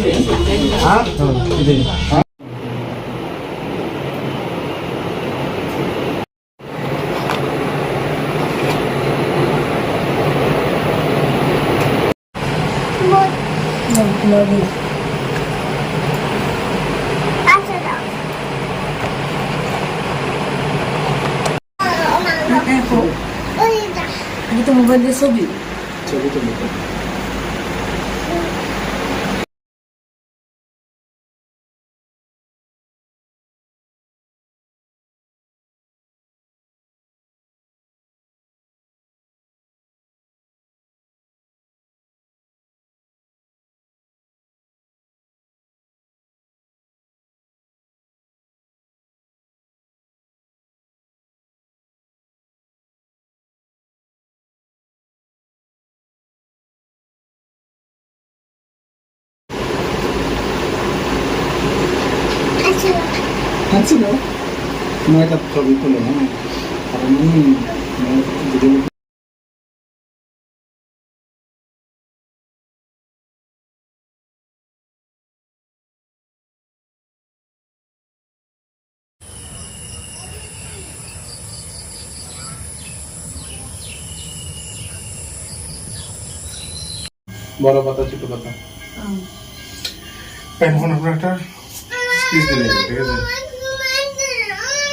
아? 네, 네. 어, 이제. 아? 여기 빠져나 엄마 이거 이거 이거 이거 이거 ছিল মেয়েটা ছবি তুলে হ্যাঁ আর এমনি বড় কথা ছোট কথা। এখন আমরা একটা? স্পিচ দিলে ঠিক আছে?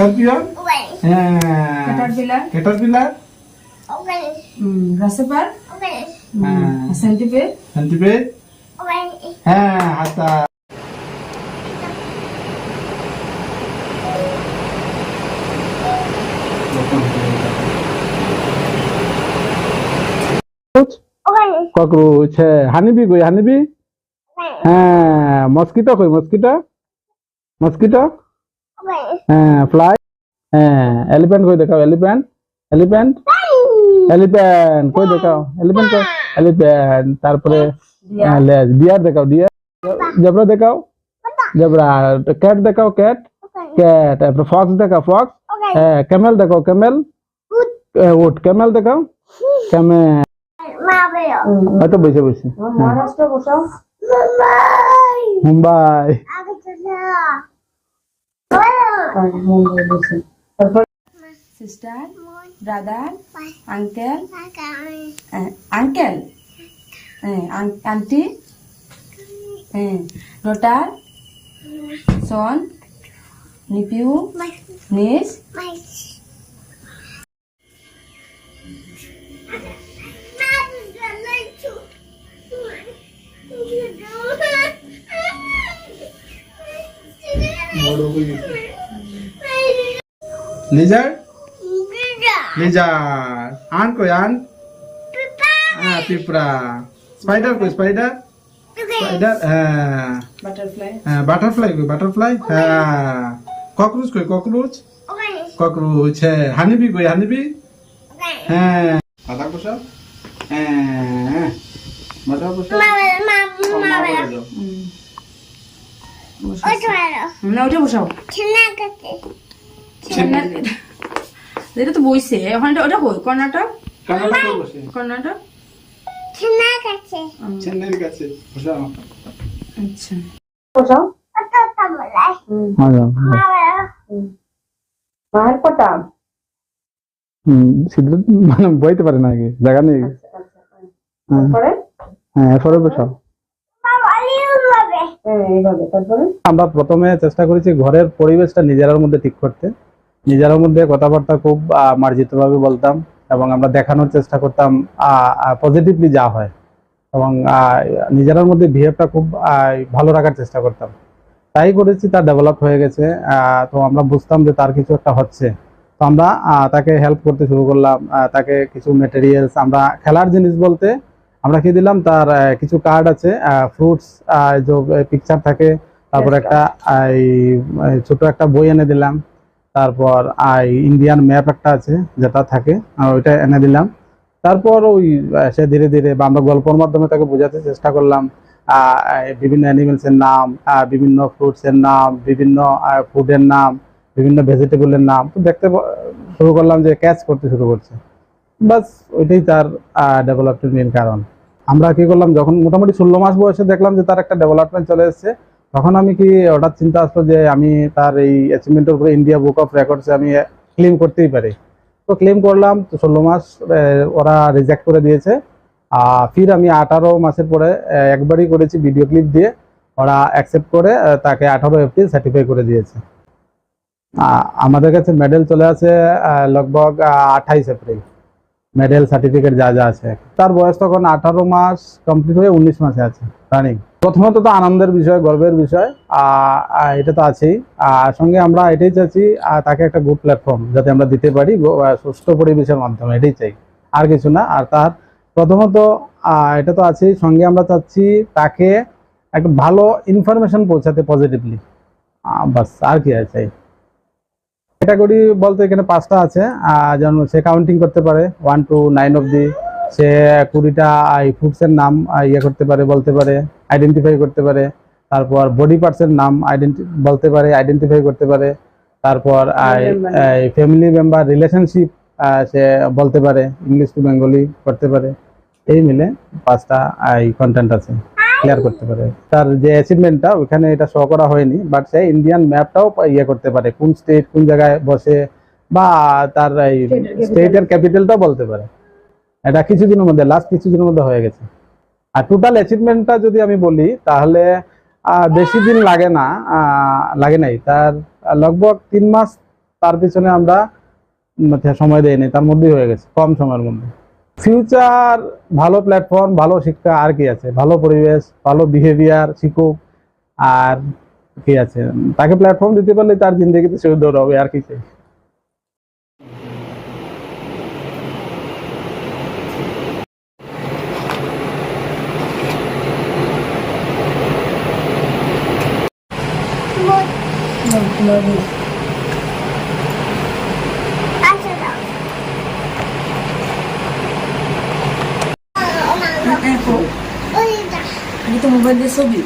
স্করপিয়ন হ্যাঁ। ক্যাটারপিলার ক্যাটারপিলার রাসেপার হ্যাঁ। সেন্টিপেড? সেন্টিপেড? হ্যাঁ হাতা। হ্যাঁ। হানিবি কই হানিবি? হ্যাঁ। মস্কিটো কই মস্কিটো? মস্কিটো? হ্যাঁ ফ্লাই হ্যাঁ এলিফ্যান্ট কই দেখাও এলিফ্যান্ট এলিফ্যান্ট এলিফ্যান্ট কই দেখাও এলিফ্যান্ট কই এলিফ্যান্ট তারপরে হ্যাঁ, লেজ ডিয়ার দেখাও ডিয়ার জেব্রা দেখাও জেব্রা ক্যাট দেখাও ক্যাট ক্যাট তারপরে ফক্স দেখাও ফক্স হ্যাঁ ক্যামেল দেখাও ক্যামেল উট ক্যামেল দেখাও ক্যামেল হয়তো বসে বসে মহারাষ্ট্র বসাও মুম্বাই মুম্বাই বসে তারপর sister brother uncle uncle aunty daughter son nephew niece লিজার লিজার আন কই আন হ্যাঁ পিঁপড়া স্পাইডার কই স্পাইডার স্পাইডার হ্যাঁ বাটারফ্লাই হ্যাঁ বাটারফ্লাই কই বাটারফ্লাই হ্যাঁ ককরোচ কই ককরোচ ককরোচ হ্যাঁ হানিবি কই হানিবি হ্যাঁ মাথা বসাও হ্যাঁ মাথা বসাও মা দাও। ওটা বসাও এটা তো বইছে। ওখানে ওটা কানাডা কর্নাটক চেন্নাইয়ের কাছে। আচ্ছা। মানে বইতে পারে না আগে। জায়গা নেই। হ্যাঁ হ্যাঁ এরপরে বসাও হ্যাঁ, তারপরে? আমরা প্রথমে চেষ্টা করেছি ঘরের পরিবেশটা নিজেরার মধ্যে ঠিক করতে। নিজেরার মধ্যে কথাবার্তা খুব মার্জিত ভাবে বলতাম এবং আমরা দেখানোর চেষ্টা করতাম পজিটিভলি যা হয়। এবং আহ, নিজেরার মধ্যে বিহেভটা খুব ভালো রাখার চেষ্টা করতাম। তাই করেছি তার ডেভেলপ হয়ে গেছে। তো আমরা বুঝতাম যে তার কিছু একটা হচ্ছে। তো আমরা তাকে হেল্প করতে শুরু করলাম। তাকে কিছু মেটেরিয়ালস আমরা খেলার জিনিস বলতে আমরা কি দিলাম তার কিছু কার্ড আছে ফ্রুটস যে পিকচার থাকে। তারপর একটা ছোট একটা বই এনে দিলাম। তারপর আই ইন্ডিয়ান ম্যাপ একটা আছে, যেটা থাকে ওইটা এনে দিলাম। তারপর ওই সে ধীরে ধীরে, বা আমরা গল্পের মাধ্যমে তাকে বোঝাতে চেষ্টা করলাম বিভিন্ন অ্যানিমেলস এর নাম বিভিন্ন ফ্রুটস এর নাম, বিভিন্ন ফুডের নাম, বিভিন্ন ভেজিটেবলের নাম। তো দেখতে শুরু করলাম যে ক্যাচ করতে শুরু করছে। বাস ওইটাই তার ডেভেলপমেন্টের মেন কারণ। আমরা কি করলাম, যখন মোটামুটি ষোলো মাস বয়সে দেখলাম যে তার একটা ডেভেলপমেন্ট চলে এসেছে তখন আমি কি হঠাৎ চিন্তা আসলো যে আমি তার এই অ্যাচিভমেন্টের উপরে ইন্ডিয়া বুক অফ রেকর্ডসে আমি ক্লেম করতেই পারি। তো ক্লেম করলাম, তো ষোলো মাস ওরা রিজেক্ট করে দিয়েছে। আর ফির আমি আঠারো মাসের পরে একবারই করেছি ভিডিও ক্লিপ দিয়ে। ওরা অ্যাকসেপ্ট করে তাকে আঠারো এপ্রিল সার্টিফাই করে দিয়েছে। আমাদের কাছে মেডেল চলে আছে লগভগ আঠাইশ এপ্রিল মেডেল সার্টিফিকেট যা যা আছে। তার বয়স তখন আঠারো মাস কমপ্লিট হয়ে উনিশ মাসে আছে রানিং প্রথমত তো আনন্দের বিষয় গর্বের বিষয় এটা তো আছেই। আর সঙ্গে আমরা এটাই আহ, তাকে একটা গুড প্ল্যাটফর্ম যাতে আমরা দিতে পারি সুস্থ পরিবেশের মাধ্যমে এটাই চাই। আর কিছু না আর তার প্রথমত এটা তো আছেই সঙ্গে আমরা চাচ্ছি তাকে একটা ভালো ইনফরমেশন পৌঁছাতে পজিটিভলি বাস আর কি আছে ক্যাটাগরি বলতে এখানে পাঁচটা আছে যেমন সে কাউন্টিং করতে পারে ওয়ান টু নাইন অবধি। সে কুড়িটা ফুডসের নাম ইয়ে করতে পারে বলতে পারে। আইডেন্টিফাই করতে পারে তারপর বডি পার্টসের নাম আইডেন্টি বলতে পারে আইডেন্টিফাই করতে পারে তারপর ফ্যামিলি মেম্বার রিলেশনশিপ সে বলতে পারে ইংলিশ টু বেঙ্গলি করতে পারে। এই মিলে পাঁচটা কন্টেন্ট আছে ক্লিয়ার করতে পারে। তার যে অ্যাচিভমেন্টটা ওখানে এটা শো করা হয়নি বাট সে ইন্ডিয়ান ম্যাপটাও ইয়ে করতে পারে কোন স্টেট কোন জায়গায় বসে বা তার। স্টেটের ক্যাপিটালটাও বলতে পারে। এটা কিছুদিনের মধ্যে লাস্ট কিছুদিনের মধ্যে হয়ে গেছে। আর টোটাল অ্যাচিভমেন্টটা যদি আমি বলি, তাহলে বেশি দিন লাগে না লাগে নাই। তার, লগভগ তিন মাস তার পিছনে আমরা সময় দেয়নি তার মধ্যেই হয়ে গেছে, কম সময়ের মধ্যে। ফিউচার ভালো প্ল্যাটফর্ম ভালো শিক্ষা আর কি আছে? ভালো পরিবেশ, ভালো বিহেভিয়ার শিখুক, আর কি আছে? তাকে প্ল্যাটফর্ম দিতে পারলে তার জিন্দগিতে সে দৌড়াবে, আর কি চাই? দেখো আমি তো মোবাইল দিয়ে ছবি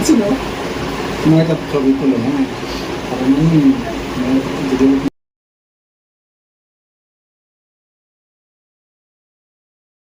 ছিল একটা ছবি তুলে হ্যাঁ?